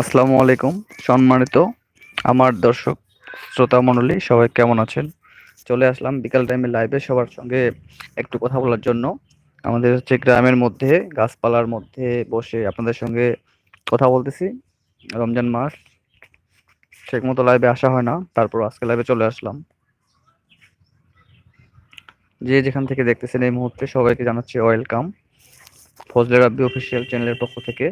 আসসালামু আলাইকুম। সম্মানিত আমার দর্শক শ্রোতা মণ্ডলী, সবাই কেমন আছেন? চলে আসলাম বিকাল টাইমে লাইভে সবার সঙ্গে একটু কথা বলার জন্য। আমাদের হচ্ছে গ্রামের মধ্যে, গাছপালার মধ্যে বসে আপনাদের সঙ্গে কথা বলতেছি। রমজান মাস, ঠিক মতো লাইভে আসা হয় না, তারপর আজকে লাইভে চলে আসলাম। যে যেখান থেকে দেখতেছেন এই মুহূর্তে সবাইকে জানাচ্ছি ওয়েলকাম ফজলে রাব্বি অফিসিয়াল চ্যানেলের পক্ষ থেকে।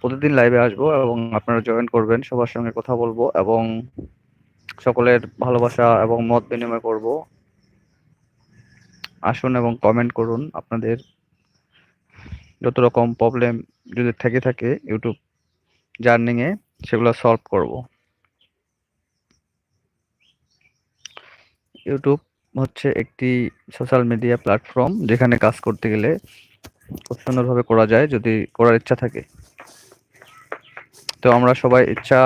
প্রতিদিন লাইভে আসব এবং আপনারা জয়েন করবেন, সবার সঙ্গে কথা বলব এবং সকলের ভালোবাসা এবং মত বিনিময় করব। আসুন এবং কমেন্ট করুন আপনাদের যত রকম প্রবলেম যদি থেকে থাকে ইউটিউব জার্নিংয়ে সেগুলো সলভ করব। ইউটিউব হচ্ছে একটি সোশ্যাল মিডিয়া প্ল্যাটফর্ম যেখানে কাজ করতে গেলে খুব সুন্দরভাবে করা যায় যদি করার ইচ্ছা থাকে। তো আমরা সবাই ইচ্ছা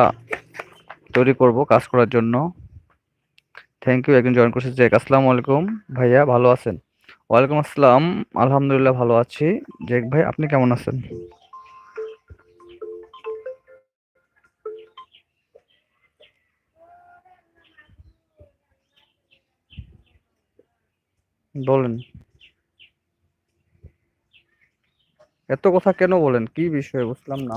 তৈরি করব কাজ করার জন্য। থ্যাংক ইউ একজন জয়েন করছে জেক আসসালামু আলাইকুম ভাইয়া, ভালো আছেন? ওয়ালাইকুম আসসালাম, আলহামদুলিল্লাহ ভালো আছি। জেক ভাই, আপনি কেমন আছেন? বলেন। এত কথা কেন বলেন? কি বিষয়ে? বুঝলাম না।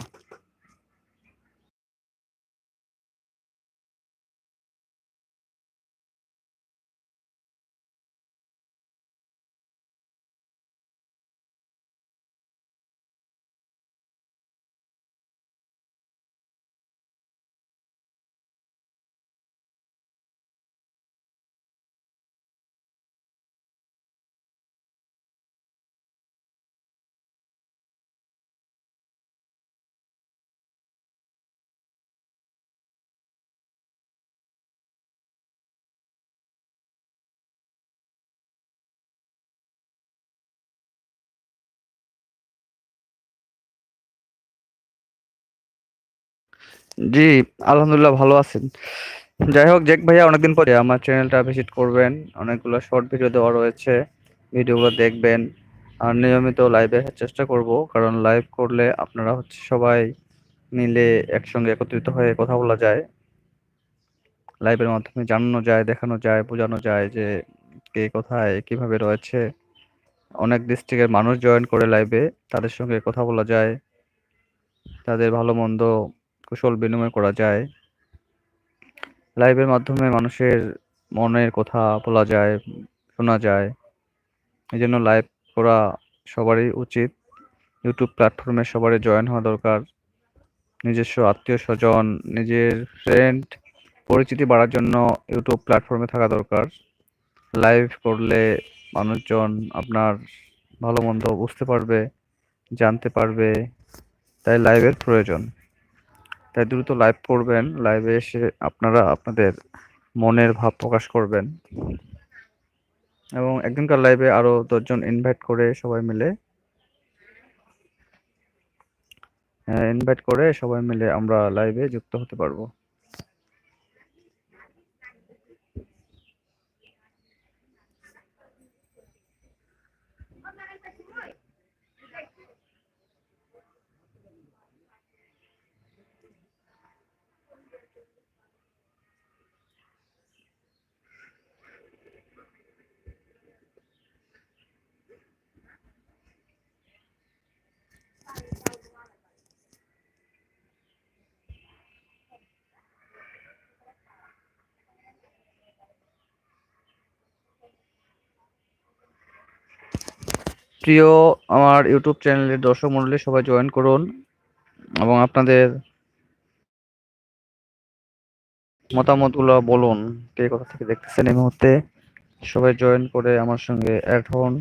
জি, আলহামদুলিল্লাহ ভালো আছেন। যাই হোক, জেক ভাইয়া, অনেকদিন পরে আমার চ্যানেলটা ভিজিট করবেন। অনেকগুলো শর্ট ভিডিও দেওয়া রয়েছে, ভিডিওগুলো দেখবেন। আর নিয়মিত লাইভে চেষ্টা করব, কারণ লাইভ করলে আপনারা হচ্ছে সবাই মিলে একসঙ্গে একত্রিত হয়ে কথা বলা যায়। লাইভের মাধ্যমে জানানো যায়, দেখানো যায়, বোঝানো যায় যে কে কোথায়, কীভাবে রয়েছে। অনেক ডিস্ট্রিক্টের মানুষ জয়েন করে লাইভে, তাদের সঙ্গে কথা বলা যায়। তাদের ভালো মন্দ কুশল বিনিময় করা যায়। লাইভের মাধ্যমে মানুষের মনের কথা বলা যায়, শোনা যায়। এই জন্য লাইভ করা সবারই উচিত। ইউটিউব প্ল্যাটফর্মে সবারই জয়েন হওয়া দরকার। নিজস্ব আত্মীয় স্বজন, নিজের ফ্রেন্ড পরিচিতি বাড়ার জন্য ইউটিউব প্ল্যাটফর্মে থাকা দরকার। লাইভ করলে মানুষজন আপনার ভালো মন্দ বুঝতে পারবে, জানতে পারবে। তাই লাইভের প্রয়োজন। তাই দ্রুত লাইভ করবেন। লাইভে এসে আপনারা আপনাদের মনের ভাব প্রকাশ করবেন। এবং একদিনকার লাইভে আরও দশজন ইনভাইট করে সবাই মিলে ইনভাইট করে সবাই মিলে আমরা লাইভে যুক্ত হতে পারব। প্রিয় আমার ইউটিউব চ্যানেলের দর্শক মন্ডলী সবাই জয়েন করুন এবং আপনাদের মতামতগুলো বলুন, কে কোথা থেকে দেখতেছেন এই মুহূর্তে? সবাই জয়েন করে আমার সঙ্গে অ্যাড হন।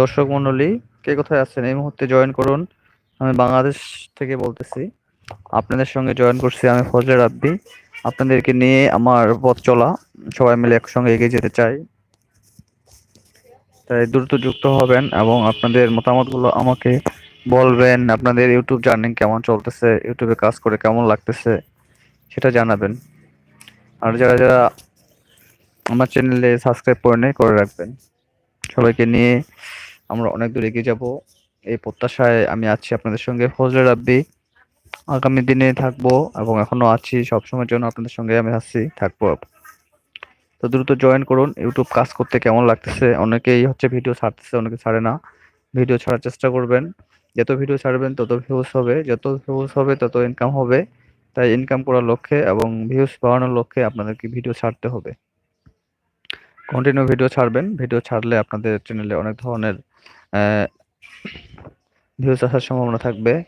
দর্শক মন্ডলী, কে কোথায় আছেন এই মুহূর্তে জয়েন করুন। আমি বাংলাদেশ থেকে বলতেছি, আপনাদের সঙ্গে জয়েন করছি আমি ফজলে রাব্বি। আপনাদেরকে নিয়ে আমার পথ চলা, সবাই মিলে একসঙ্গে এগিয়ে যেতে চাই। তাই দ্রুত যুক্ত হবেন এবং আপনাদের মতামতগুলো আমাকে বলবেন, আপনাদের ইউটিউব জার্নি কেমন চলতেছে, ইউটিউবে কাজ করে কেমন লাগতেছে, সেটা জানাবেন। আর যারা যারা আমার চ্যানেলে সাবস্ক্রাইব করে নেই, করে রাখবেন। সবাইকে নিয়ে আমরা অনেক দূর এগিয়ে যাব। এই প্রত্যাশায় আমি আছি আপনাদের সঙ্গে। ফজলে রাব্বি, আগামী দিনে থাকব এবং এখনও আছি সবসময়ের জন্য আপনাদের সঙ্গে আমি আছি, থাকব। তো দ্রুত জয়েন করুন। ইউটিউব কাজ করতে কেমন লাগতেছে? অনেকেই হচ্ছে ভিডিও ছাড়তেছে, অনেকে ছাড়ে না। ভিডিও ছাড়ার চেষ্টা করবেন। যত ভিডিও ছাড়বেন, তত ভিউজ হবে। যত ভিউজ হবে, তত ইনকাম হবে। তাই ইনকাম করার লক্ষ্যে এবং ভিউজ বাড়ানোর লক্ষ্যে আপনাদেরকে ভিডিও ছাড়তে হবে। কন্টিনিউ ভিডিও ছাড়বেন। ভিডিও ছাড়লে আপনাদের চ্যানেলে অনেক ধরনের ভিউজ আসার সম্ভাবনা থাকবে।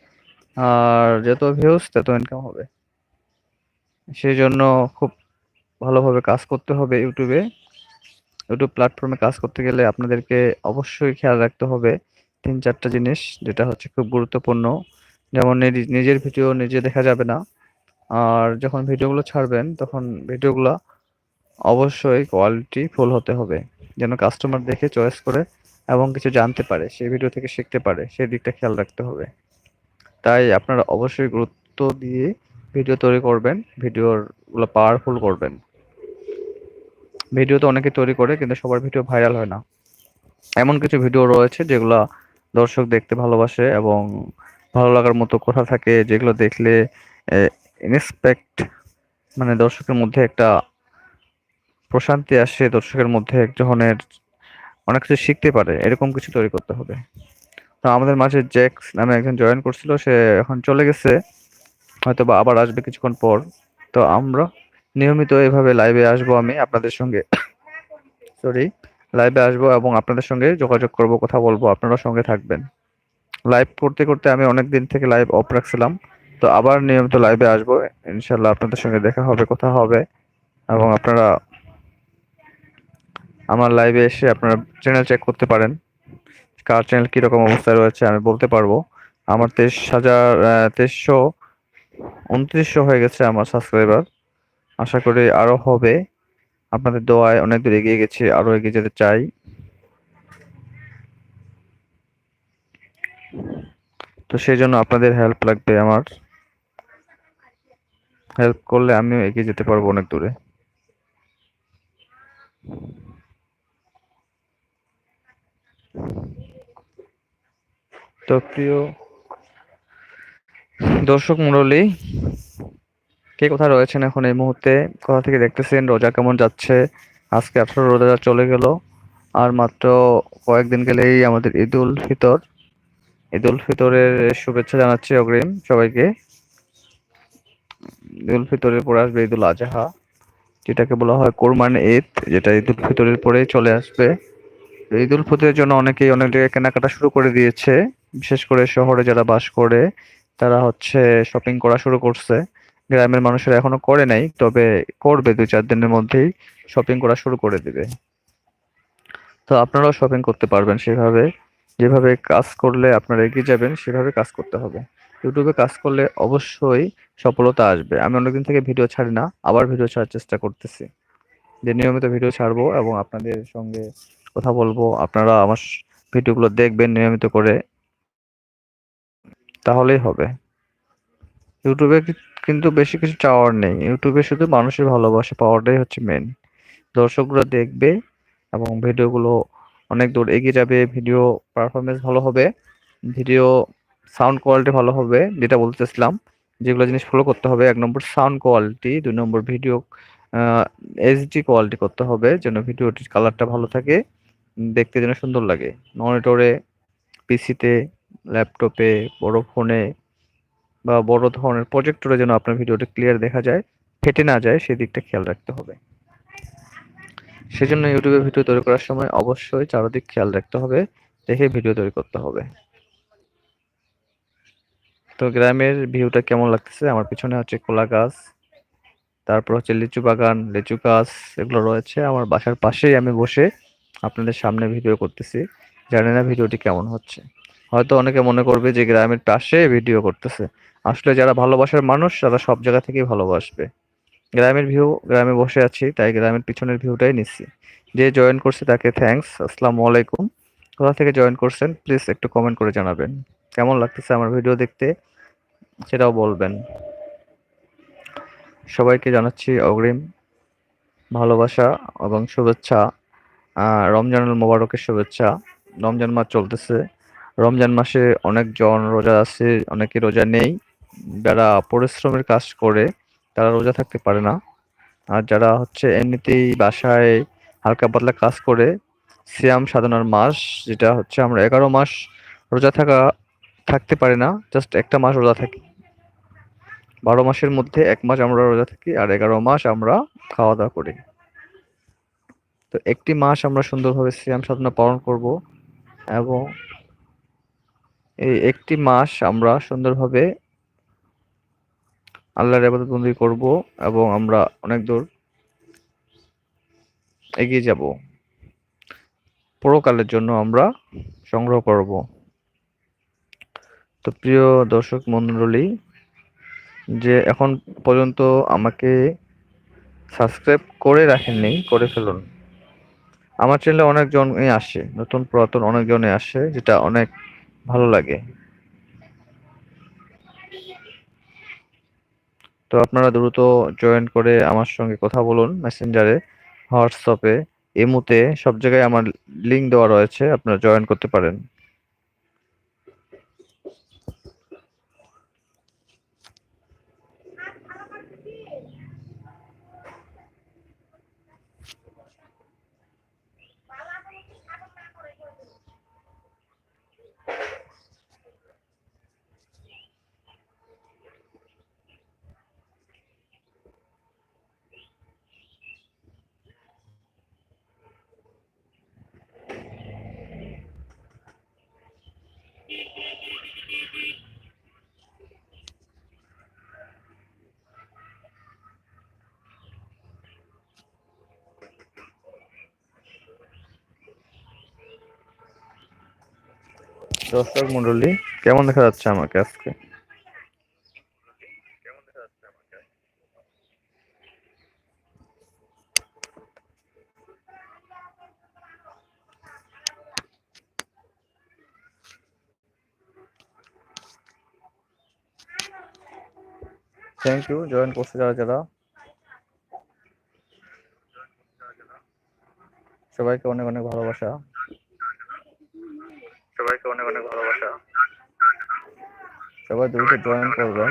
আর যত ভিউজ তত ইনকাম হবে। সেই জন্য খুব ভালোভাবে কাজ করতে হবে ইউটিউবে। ইউটিউব প্ল্যাটফর্মে কাজ করতে গেলে আপনাদেরকে অবশ্যই খেয়াল রাখতে হবে তিন চারটা জিনিস, যেটা হচ্ছে খুব গুরুত্বপূর্ণ। যেমন নিজ- নিজের ভিডিও নিজে দেখা যাবে না। আর যখন ভিডিওগুলো ছাড়বেন, তখন ভিডিওগুলো অবশ্যই কোয়ালিটি ফুল হতে হবে। যেন কাস্টমার দেখে চয়েস করে এবং কিছু জানতে পারে সেই ভিডিও থেকে শিখতে পারে, সেই দিকটা খেয়াল রাখতে হবে। তাই আপনারা অবশ্যই গুরুত্ব দিয়ে ভিডিও তৈরি করবেন, ভিডিওগুলো পাওয়ারফুল করবেন। ভিডিও তো অনেকে তৈরি করে, কিন্তু সবার ভিডিও ভাইরাল হয় না। এমন কিছু ভিডিও রয়েছে যেগুলো দর্শক দেখতে ভালোবাসে এবং ভালো লাগার মতো কথা থাকে, যেগুলো দেখলে ইনস্পেক্ট মানে দর্শকের মধ্যে একটা প্রশান্তি আসে, দর্শকের মধ্যে এক ধরনের অনেক কিছু শিখতে পারে, এরকম কিছু তৈরি করতে হবে। তো আমাদের মাঝে জ্যাক্স নামে একজন জয়েন করছিল, সে এখন চলে গেছে হয়তো বা আবার আসবে কিছুক্ষণ পর। তো আমরা নিয়মিত এভাবে লাইভে আসব আমি আপনাদের সঙ্গে। সরি লাইভে আসব এবং আপনাদের সঙ্গে যোগাযোগ করব, কথা বলব আপনারা সঙ্গে থাকবেন। লাইভ করতে করতে আমি অনেক দিন থেকে লাইভ অফ রাখছিলাম, তো আবার নিয়মিত লাইভে আসব। ইনশাল্লাহ আপনাদের সঙ্গে দেখা হবে, কথা হবে, এবং আপনারা আমার লাইভে এসে আপনারা চ্যানেল চেক করতে পারেন। কার চ্যানেল কীরকম অবস্থায় রয়েছে আমি বলতে পারব। আমার তেইশ হাজার তেইশশো উনত্রিশশো হয়ে গেছে আমার সাবস্ক্রাইবার আশা করি আরও হবে। আপনাদের দোয়ায় অনেক দূর এগিয়ে গেছি আরও এগিয়ে যেতে চাই। তো সেই জন্য আপনাদের হেল্প লাগবে আমার। হেল্প করলে আমিও এগিয়ে যেতে পারব অনেক দূরে। তো প্রিয় দর্শক মন্ডলী কে কোথায় রয়েছেন এখন এই মুহূর্তে? কোথা থেকে দেখতেছেন? রোজা কেমন যাচ্ছে? আজকে আঠারো রোজা চলে গেল। আর মাত্র কয়েকদিন গেলেই আমাদের ঈদ উল ফিতর। ঈদ উল ফিতরের শুভেচ্ছা জানাচ্ছি অগ্রিম সবাইকে। ঈদ উল ফিতরের পরে আসবে ঈদ উল আজহা, যেটাকে বলা হয় কোরবান ঈদ, যেটা ঈদ উল ফিতরের পরেই চলে আসবে। ঈদ উল ফিতরের জন্য অনেকেই অনেক জায়গায় কেনাকাটা শুরু করে দিয়েছে। বিশেষ করে শহরে যারা বাস করে, তারা হচ্ছে শপিং করা শুরু করছে। গ্রামের মানুষেরা এখনও করে নাই, তবে করবে দু চার দিনের মধ্যেই শপিং করা শুরু করে দিবে। তো আপনারাও শপিং করতে পারবেন সেভাবে। যেভাবে কাজ করলে আপনারা এগিয়ে যাবেন, সেভাবে কাজ করতে হবে। ইউটিউবে কাজ করলে অবশ্যই সফলতা আসবে। আমি অনেকদিন থেকে ভিডিও ছাড়ি না, আবার ভিডিও ছাড়ার চেষ্টা করতেছি। যে নিয়মিত ভিডিও ছাড়বো এবং আপনাদের সঙ্গে কথা বলব। আপনারা আমার ভিডিওগুলো দেখবেন নিয়মিত করে। তাহলেই হবে। ইউটিউবে কিন্তু বেশি কিছু চাওয়ার নেই। ইউটিউবে শুধু মানুষের ভালোবাসা পাওয়াটাই হচ্ছে মেন দর্শকরা দেখবে এবং ভিডিওগুলো অনেক দূর এগিয়ে যাবে। ভিডিও পারফরমেন্স ভালো হবে। ভিডিও সাউন্ড কোয়ালিটি ভালো হবে, যেটা বলতেছিলাম। যেগুলো জিনিস ফলো করতে হবে। এক নম্বর সাউন্ড কোয়ালিটি দুই নম্বর ভিডিও এইচডি কোয়ালিটি করতে হবে। যেন ভিডিওটির কালারটা ভালো থাকে। দেখতে যেন সুন্দর লাগে। মনিটরে, পিসিতে, ল্যাপটপে, বড় ফোনে বা বড় ধরনের প্রজেক্টরে যেন আপনার ভিডিওটা ক্লিয়ার দেখা যায়, ফেটে না যায় সেদিকটা খেয়াল রাখতে হবে। সেজন্য ইউটিউবে ভিডিও তৈরি করার সময় অবশ্যই চারদিক খেয়াল রাখতে হবে, দেখে ভিডিও তৈরি করতে হবে। তো গ্রামের ভিউটা কেমন লাগতেছে? আমার পিছনে হচ্ছে কলা গাছ, তারপর হচ্ছে লিচু বাগান, লিচু গাছ এগুলো রয়েছে। আমার বাসার পাশেই আমি বসে আপনাদের সামনে ভিডিও করতেছি। জানি না ভিডিওটি কেমন হচ্ছে। হয়তো অনেকে মনে করবে যে গ্রামের পাশে ভিডিও করতেছে। আসলে যারা ভালোবাসার মানুষ, তারা সব জায়গা থেকেই ভালোবাসবে। গ্রামের ভিউ গ্রামে বসে আছি, তাই গ্রামের পিছনের ভিউটাই নিচ্ছি। যে জয়েন করছে তাকে থ্যাঙ্কস আসসালামু আলাইকুম। কোথা থেকে জয়েন করছেন প্লিজ একটু কমেন্ট করে জানাবেন। কেমন লাগতেছে আমার ভিডিও দেখতে, সেটাও বলবেন। সবাইকে জানাচ্ছি অগ্রিম ভালোবাসা এবং শুভেচ্ছা। রমজানুল মোবারকের শুভেচ্ছা। রমজান মাস চলতেছে। রমজান মাসে অনেকজন রোজা আছে, অনেকে রোজা নেই। যারা পরিশ্রমের কাজ করে, তারা রোজা থাকতে পারে না। আর যারা হচ্ছে এমনিতেই বাসায় হালকা পাতলা কাজ করে, সিয়াম সাধনার মাস, যেটা হচ্ছে আমরা এগারো মাস রোজা থাকা, থাকতে পারি না জাস্ট একটা মাস রোজা থাকি। বারো মাসের মধ্যে এক মাস আমরা রোজা থাকি, আর এগারো মাস আমরা খাওয়া দাওয়া করি। তো একটি মাস আমরা সুন্দরভাবে সিয়াম সাধনা পালন করব এবং এই একটি মাস আমরা সুন্দরভাবে আল্লাহর ইবাদত বন্দি করব এবং আমরা অনেক দূর এগিয়ে যাব। পরকালের জন্য আমরা সংগ্রহ করব। তো প্রিয় দর্শক মণ্ডলী যে এখন পর্যন্ত আমাকে সাবস্ক্রাইব করে রাখেননি, করে ফেলুন। আমার চ্যানেলে অনেকজনই আসে, নতুন পুরাতন অনেকজনই আসে, যেটা অনেক ভালো লাগে। তো আপনারা দ্রুত জয়েন করে আমার সঙ্গে কথা বলুন মেসেঞ্জারে হোয়াটসঅ্যাপে, এমুতে, সব জায়গায় আমার লিঙ্ক দেওয়া রয়েছে, আপনারা জয়েন করতে পারেন। দর্শক মন্ডলী কেমন দেখা যাচ্ছে আমাকে আজকে? থ্যাংক ইউ জয়েন করছে যারা যারা। সবাইকে অনেক অনেক ভালোবাসা সবাইকে অনেক অনেক ভালোবাসা সবাই দ্রুত জয়েন করবেন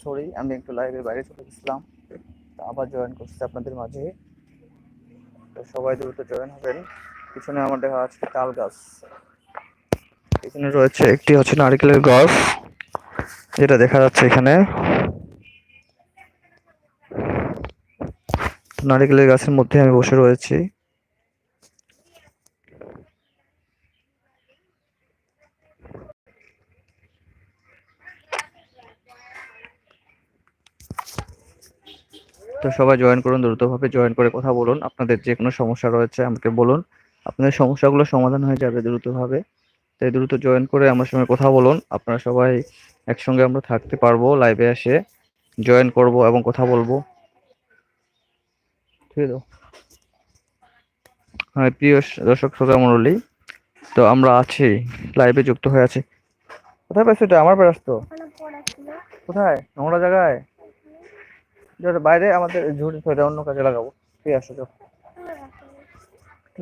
সরি আমি একটু লাইভের বাইরে চলে গেছিলাম। আবার জয়েন করছি আপনাদের মাঝে। সবাই দ্রুত জয়েন হবেন। পিছনে আমার দেখা আছে তাল গাছ। এখানে রয়েছে একটি হচ্ছে নারকেলের গাছ যেটা দেখা যাচ্ছে এখানে। নারকেলের গাছের মধ্যে আমি বসে রয়েছি। তো সবাই জয়েন করুন দ্রুতভাবে জয়েন করে কথা বলুন। আপনাদের যে কোনো সমস্যা রয়েছে আমাকে বলুন। আপনাদের সমস্যাগুলো সমাধান হয়ে যাবে দ্রুতভাবে। তাই দ্রুত জয়েন করে আমার সঙ্গে কথা বলুন। আপনারা সবাই একসঙ্গে আমরা থাকতে পারব লাইভে এসে। জয়েন করব এবং কথা বলব। ঠিক আছে? হ্যাঁ প্রিয় দর্শক শ্রোতা মণ্ডলী তো আমরা আছি লাইভে যুক্ত হয়ে আছি। কোথায় পাইছো এটা আমার পাশ তো কোথায়? নোংরা জায়গায়? বাইরে আমাদের ঝুড়ি তো অন্য কাজে লাগাবো। ঠিক আছে তো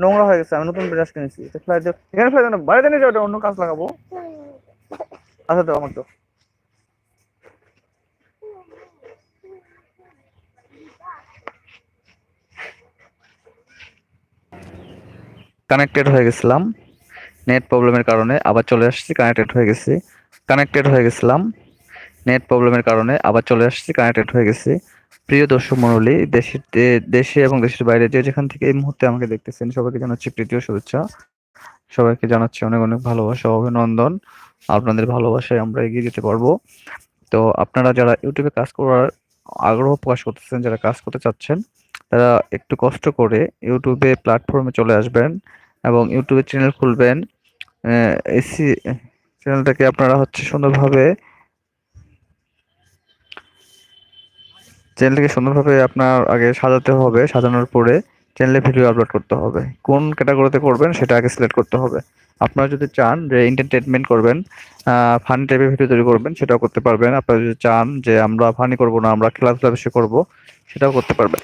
নোংরা হয়ে গেছে, আমি নতুন ব্রাশ কিনেছি। এটা ফেলাই দাও এখানে দাও বাইরে নিয়ে ওটা অন্য কাজ লাগাবো। আচ্ছা তো আমার তো কানেক্টেড হয়ে গেছিলাম। নেট প্রবলেমের কারণে আবার চলে আসছি কানেক্টেড হয়ে গেছি। কানেক্টেড হয়ে গেছিলাম। নেট প্রবলেমের কারণে আবার চলে আসছি কানেক্টেড হয়ে গেছি। প্রিয় দর্শক মণ্ডলী দেশের দেশে এবং দেশের বাইরে যে যেখান থেকে এই মুহূর্তে আমাকে দেখতেছেন, সবাইকে জানাচ্ছি প্রীতীয় শুভেচ্ছা। সবাইকে জানাচ্ছি অনেক অনেক ভালোবাসা, অভিনন্দন। আপনাদের ভালোবাসায় আমরা এগিয়ে যেতে পারব। তো আপনারা যারা ইউটিউবে কাজ করার আগ্রহ প্রকাশ করতেছেন, যারা কাজ করতে চাচ্ছেন, তারা একটু কষ্ট করে ইউটিউবে প্ল্যাটফর্মে চলে আসবেন এবং ইউটিউবে চ্যানেল খুলবেন। এসি, চ্যানেলটাকে আপনারা হচ্ছে সুন্দরভাবে চ্যানেলটাকে সুন্দরভাবে আপনার আগে সাজাতে হবে, সাজানোর পরে চ্যানেলে ভিডিও আপলোড করতে হবে। কোন ক্যাটাগরিতে করবেন সেটা আগে সিলেক্ট করতে হবে। আপনারা যদি চান যে এন্টারটেনমেন্ট করবেন ফানি টাইপের ভিডিও তৈরি করবেন, সেটাও করতে পারবেন। আপনারা যদি চান যে আমরা ফানি করব না, আমরা খেলাধুলা বেশি করব, সেটাও করতে পারবেন।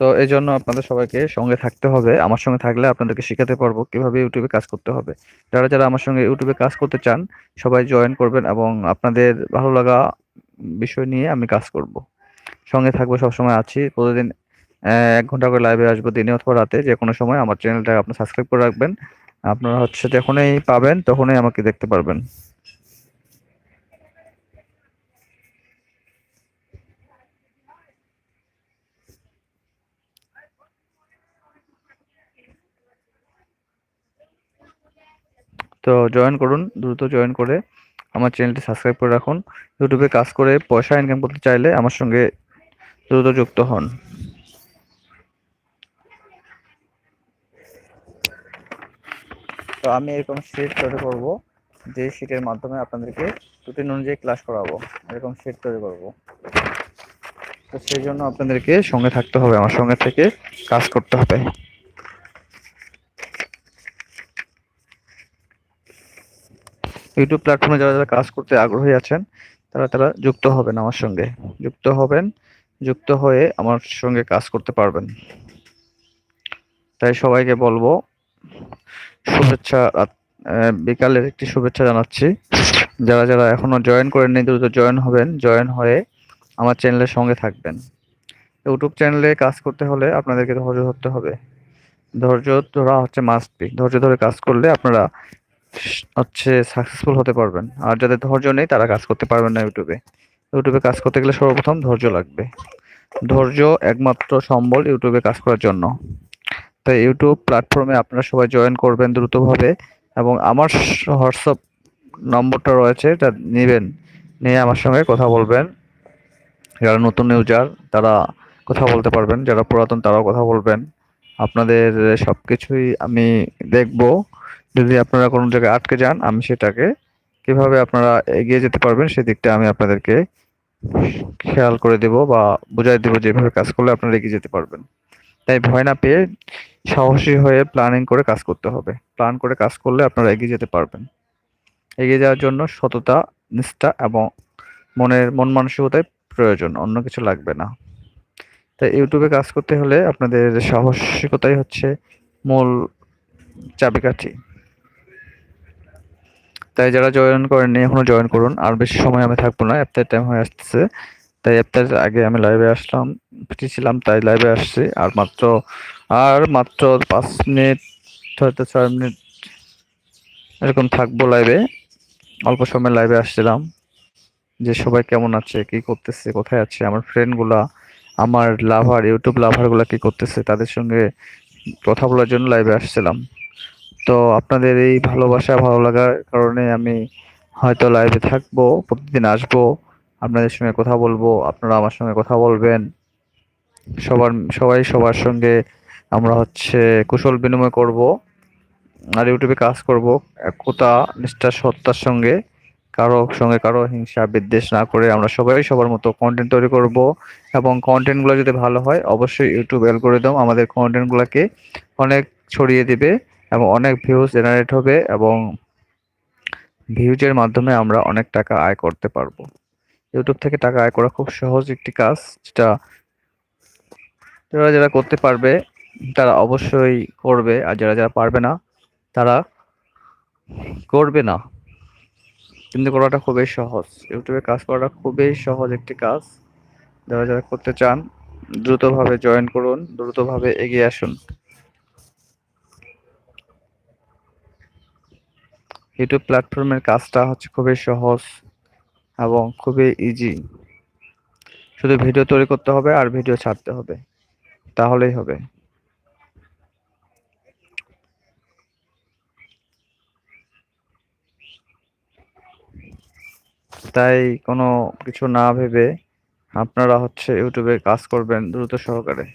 তো এই জন্য আপনাদের সবাইকে সঙ্গে থাকতে হবে। আমার সঙ্গে থাকলে আপনাদেরকে শেখাতে পারব কীভাবে ইউটিউবে কাজ করতে হবে। যারা যারা আমার সঙ্গে ইউটিউবে কাজ করতে চান, সবাই জয়েন করবেন এবং আপনাদের ভালো লাগা বিষয় নিয়ে আমি কাজ করব। সঙ্গে থাকব, সবসময় আছি। প্রতিদিন এক ঘণ্টা করে লাইভে আসব দিনে অথবা রাতে। যে কোনো সময় আমার চ্যানেলটা আপনি সাবস্ক্রাইব করে রাখবেন। আপনারা হচ্ছে যখনই পাবেন, তখনই আমাকে দেখতে পারবেন। তো জয়েন করুন, দ্রুত জয়েন করে আমার চ্যানেলটি সাবস্ক্রাইব করে রাখুন। ইউটিউবে কাজ করে পয়সা ইনকাম করতে চাইলে আমার সঙ্গে দ্রুত যুক্ত হন। তো আমি এরকম শিট তৈরি করব, যে শিটের মাধ্যমে আপনাদেরকে রুটিন অনুযায়ী ক্লাস করাবো, এরকম শিট তৈরি করব। তো সেই জন্য আপনাদেরকে সঙ্গে থাকতে হবে, আমার সঙ্গে থেকে কাজ করতে হবে। ইউটিউব প্ল্যাটফর্মে যারা যারা কাজ করতে আগ্রহী আছেন, তারা তারা যুক্ত হবেন আমার সঙ্গে। যুক্ত হবেন, যুক্ত হয়ে আমার সঙ্গে কাজ করতে পারবেন। তাই সবাইকে বলব, শুভেচ্ছা বিকালের একটি শুভেচ্ছা জানাচ্ছি। যারা যারা এখনও জয়েন করেননি, দ্রুত জয়েন হবেন জয়েন হয়ে আমার চ্যানেলের সঙ্গে থাকবেন। ইউটিউব চ্যানেলে কাজ করতে হলে আপনাদেরকে ধৈর্য ধরতে হবে। ধৈর্য ধরা হচ্ছে মাস্ট বি ধৈর্য ধরে কাজ করলে আপনারা হচ্ছে সাকসেসফুল হতে পারবেন। আর যাদের ধৈর্য নেই, তারা কাজ করতে পারবেন না ইউটিউবে। ইউটিউবে কাজ করতে গেলে সর্বপ্রথম ধৈর্য লাগবে। ধৈর্য একমাত্র সম্বল ইউটিউবে কাজ করার জন্য। তাই ইউটিউব প্ল্যাটফর্মে আপনারা সবাই জয়েন করবেন দ্রুতভাবে এবং আমার হোয়াটসঅ্যাপ নম্বরটা রয়েছে, এটা নেবেন। নিয়ে আমার সঙ্গে কথা বলবেন। যারা নতুন ইউজার তারা কথা বলতে পারবেন। যারা পুরাতন, তারাও কথা বলবেন। আপনাদের সব কিছুই আমি দেখব। যদি আপনারা কোনো জায়গায় আটকে যান, আমি সেটাকে কীভাবে আপনারা এগিয়ে যেতে পারবেন সেদিকটা আমি আপনাদেরকে খেয়াল করে দেব বা বুঝাই দেব যেভাবে কাজ করলে আপনারা এগিয়ে যেতে পারবেন। তাই ভয় না পেয়ে সাহসী হয়ে প্ল্যানিং করে কাজ করতে হবে। প্ল্যান করে কাজ করলে আপনারা এগিয়ে যেতে পারবেন। এগিয়ে যাওয়ার জন্য সততা, নিষ্ঠা এবং মনের, মন মানসিকতায় প্রয়োজন, অন্য কিছু লাগবে না। তাই ইউটিউবে কাজ করতে হলে আপনাদের সাহসিকতাই হচ্ছে মূল চাবিকাঠি। তাই যারা জয়েন করেননি এখনও জয়েন করুন। আর বেশি সময় আমি থাকব না ইফতার টাইম হয়ে আসতেছে। তাই ইফতারের আগে আমি লাইভে আসলাম ছিলাম তাই লাইভে আসছি। আর মাত্র আর মাত্র পাঁচ মিনিট, হয়তো ছয় মিনিট এরকম থাকব লাইভে অল্প সময় লাইভে আসছিলাম। যে সবাই কেমন আছে, কি করতেছে, কোথায় আছে, আমার ফ্রেন্ডগুলা আমার লাভার ইউটিউব লাভারগুলা কি করতেছে, তাদের সঙ্গে কথা বলার জন্য লাইভে আসছিলাম। তো আপনাদের এই ভালোবাসা, ভালো লাগার কারণে আমি হয়তো লাইভে থাকব, প্রতিদিন আসব, আপনাদের সঙ্গে কথা বলব, আপনারা আমার সঙ্গে কথা বলবেন। সবার, সবাই সবার সঙ্গে আমরা হচ্ছে কুশল বিনিময় করব, আর ইউটিউবে কাজ করব, একতা, নিষ্ঠা, সত্তার সঙ্গে, কারও সঙ্গে কারও হিংসা, বিদ্বেষ না করে আমরা সবাই সবার মতো কন্টেন্ট তৈরি করব। এবং কন্টেন্টগুলো যদি ভালো হয়, অবশ্যই ইউটিউব অ্যালগোরিদম আমাদের কন্টেন্টগুলোকে অনেক ছড়িয়ে দিবে। এবং অনেক ভিউজ জেনারেট হবে এবং ভিউজের মাধ্যমে আমরা অনেক টাকা আয় করতে পারব। ইউটিউব থেকে টাকা আয় করা খুব সহজ একটি কাজ, যেটা যারা যারা করতে পারবে, তারা অবশ্যই করবে, আর যারা যারা পারবে না, তারা করবে না। কিন্তু করাটা খুবই সহজ। ইউটিউবে কাজ করাটা খুবই সহজ একটি কাজ। যারা যারা করতে চান, দ্রুতভাবে জয়েন করুন, দ্রুতভাবে এগিয়ে আসুন। ইউটিউব প্ল্যাটফর্মের কাজটা হচ্ছে খুবই সহজ এবং খুবই ইজি শুধু ভিডিও তৈরি করতে হবে আর ভিডিও ছাড়তে হবে। তাহলেই হবে। তাই কোনো কিছু না ভেবে আপনারা হচ্ছে ইউটিউবে কাজ করবেন দ্রুত সহকারে।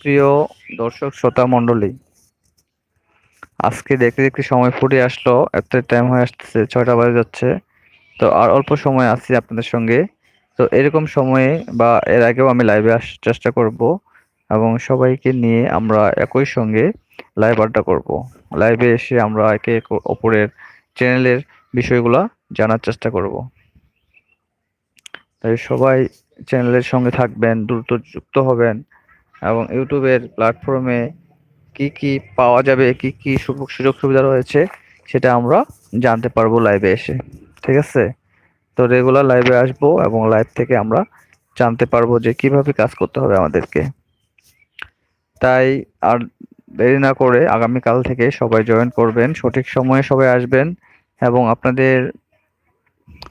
প্রিয় দর্শক, শ্রোতা মণ্ডলী, আজকে দেখতে দেখতে সময় ফুটে আসলো এত টাইম হয়ে আসতেছে, ছয়টা বাজে যাচ্ছে। তো আর অল্প সময় আছি আপনাদের সঙ্গে। তো এরকম সময়ে বা এর আগেও আমি লাইভে আসার চেষ্টা করব এবং সবাইকে নিয়ে আমরা একই সঙ্গে লাইভ আড্ডা করব। লাইভে এসে আমরা একে অপরের চ্যানেলের বিষয়গুলো জানার চেষ্টা করব। তাই সবাই চ্যানেলের সঙ্গে থাকবেন, দ্রুত যুক্ত হবেন। এবং ইউটিউবের প্ল্যাটফর্মে কি কি পাওয়া যাবে, কি কি সুযোগ সুযোগ সুবিধা রয়েছে, সেটা আমরা জানতে পারব লাইভে এসে। ঠিক আছে? তো রেগুলার লাইভে আসব এবং লাইভ থেকে আমরা জানতে পারব যে কীভাবে কাজ করতে হবে আমাদেরকে। তাই আর দেরি না করে আগামীকাল থেকে সবাই জয়েন করবেন, সঠিক সময়ে সবাই আসবেন এবং আপনাদের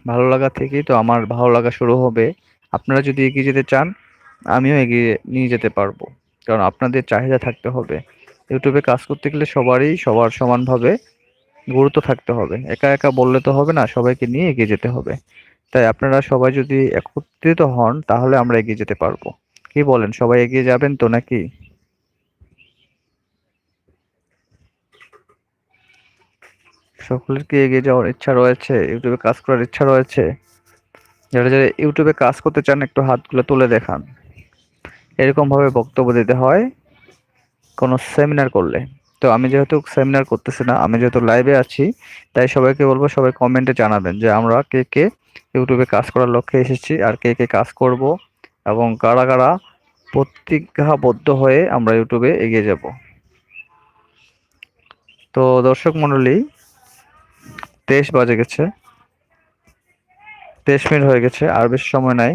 ভালো লাগা থেকেই তো আমার ভালো লাগা শুরু হবে। আপনারা যদি এগিয়ে যেতে চান আমিও এগিয়ে নিয়ে যেতে পারব। কারণ আপনাদের চাহিদা থাকতে হবে। ইউটিউবে কাজ করতে গেলে সবারই সবার সমানভাবে গুরুত্ব থাকতে হবে। একা একা বললে তো হবে না, সবাইকে নিয়ে এগিয়ে যেতে হবে। তাই আপনারা সবাই যদি একত্রিত হন, তাহলে আমরা এগিয়ে যেতে পারব। কি বলেন, সবাই এগিয়ে যাবেন তো নাকি? সকলের কি এগিয়ে যাওয়ার ইচ্ছা রয়েছে? ইউটিউবে কাজ করার ইচ্ছা রয়েছে? যারা যারা ইউটিউবে কাজ করতে চান, একটু হাতগুলো তুলে দেখান। এরকম ভাবে বক্তব্য দিতে হয়, কোনো সেমিনার করলে। তো আমি যেহেতু সেমিনার করতেছি না, আমি যেহেতু লাইভে আছি, তাই সবাইকে বলব, সবাই কমেন্টে জানাবেন যে আমরা কে কে ইউটিউবে কাজ করার লক্ষ্যে এসেছি আর কে কে কাজ করব এবং কারা কারা প্রতিজ্ঞাবদ্ধ হয়ে আমরা ইউটিউবে এগিয়ে যাব। তো দর্শক মণ্ডলী, তেইশ বাজে গেছে, তেইশ মিনিট হয়ে গেছে, আর বেশি সময় নাই।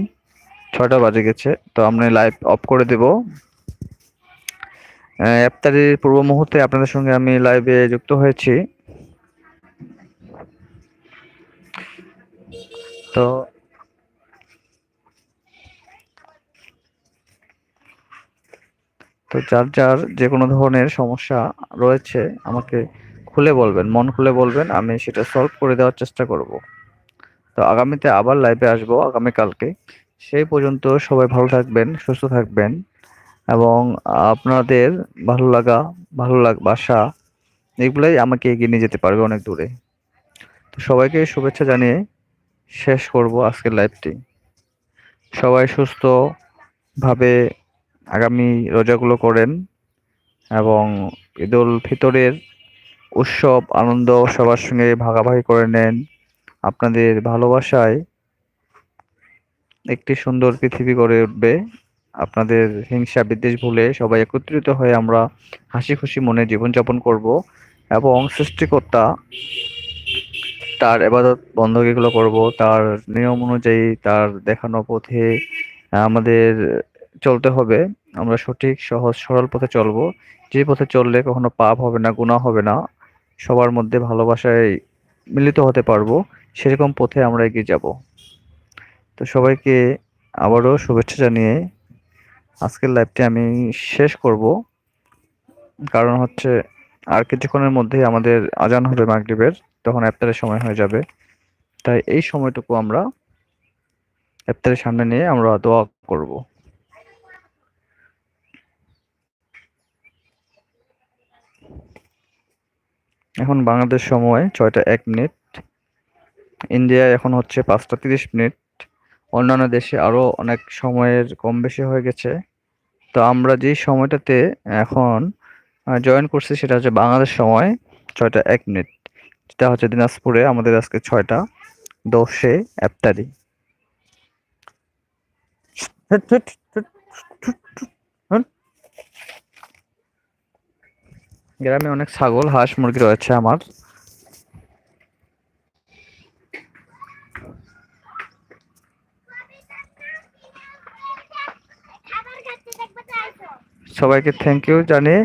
ছয়টা বাজে গেছে, তো আমরা লাইভ অফ করে দেব। ইফতারির পূর্ব মুহূর্তে আপনাদের সঙ্গে আমি লাইভে যুক্ত হয়েছি। তো তো যার যার যে কোনো ধরনের সমস্যা রয়েছে, আমাকে খুলে বলবেন, মন খুলে বলবেন, আমি সেটা সলভ করে দেওয়ার চেষ্টা করব। তো আগামীতে আবার লাইভে আসব, আগামীকালকে। সেই পর্যন্ত সবাই ভালো থাকবেন, সুস্থ থাকবেন এবং আপনাদের ভালো লাগা, ভালো লাগ, বাসা এগুলাই আমাকে এগিয়ে নিয়ে যেতে পারবে অনেক দূরে। তো সবাইকে শুভেচ্ছা জানিয়ে শেষ করব আজকের লাইভটি সবাই সুস্থভাবে আগামী রোজাগুলো করেন এবং ঈদুল ফিতরের উৎসব, আনন্দ সবার সঙ্গে ভাগাভাগি করে নেন। আপনাদের ভালোবাসায় একটি সুন্দর পৃথিবী গড়ে উঠবে। আপনাদের হিংসা বিদ্বেষ ভুলে সবাই একত্রিত হয়ে আমরা হাসি খুশি মনে জীবনযাপন করব এবং সৃষ্টিকর্তা তার এবাদত বন্ধকীগুলো করব। তার নিয়ম অনুযায়ী তার দেখানো পথে আমাদের চলতে হবে। আমরা সঠিক, সহজ, সরল পথে চলবো। যে পথে চললে কখনো পাপ হবে না গুণা হবে না। সবার মধ্যে ভালোবাসায় মিলিত হতে পারব। সেরকম পথে আমরা এগিয়ে যাব। তো সবাইকে আবারও শুভেচ্ছা জানিয়ে আজকের লাইভটি আমি শেষ করব। কারণ হচ্ছে আর কিছুক্ষণের মধ্যেই আমাদের আজান হবে মাগরীবের, তখন এফতারের সময় হয়ে যাবে। তাই এই সময়টুকু আমরা এফতারের সামনে নিয়ে আমরা দোয়া করব। এখন বাংলাদেশ সময় ছয়টা এক মিনিট। ইন্ডিয়া এখন হচ্ছে পাঁচটা তিরিশ মিনিট। অন্যান্য দেশে আরও অনেক সময়ের কম বেশি হয়ে গেছে। তো আমরা যেই সময়টাতে এখন জয়েন করছি সেটা হচ্ছে বাংলাদেশ সময় ছয়টা এক মিনিট। যেটা হচ্ছে দিনাজপুরে, আমাদের আজকে ছয়টা, দশে এপ্তারি গ্রামে অনেক ছাগল, হাঁস, মুরগি রয়েছে আমার। সবাইকে থ্যাংক ইউ জানিয়ে,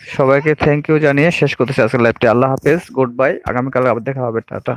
সবাইকে থ্যাংক ইউ জানিয়ে শেষ করতেছি আজকের লাইভটি আল্লাহ হাফেজ গুড বাই আগামীকাল আবার দেখা হবে, টাটা।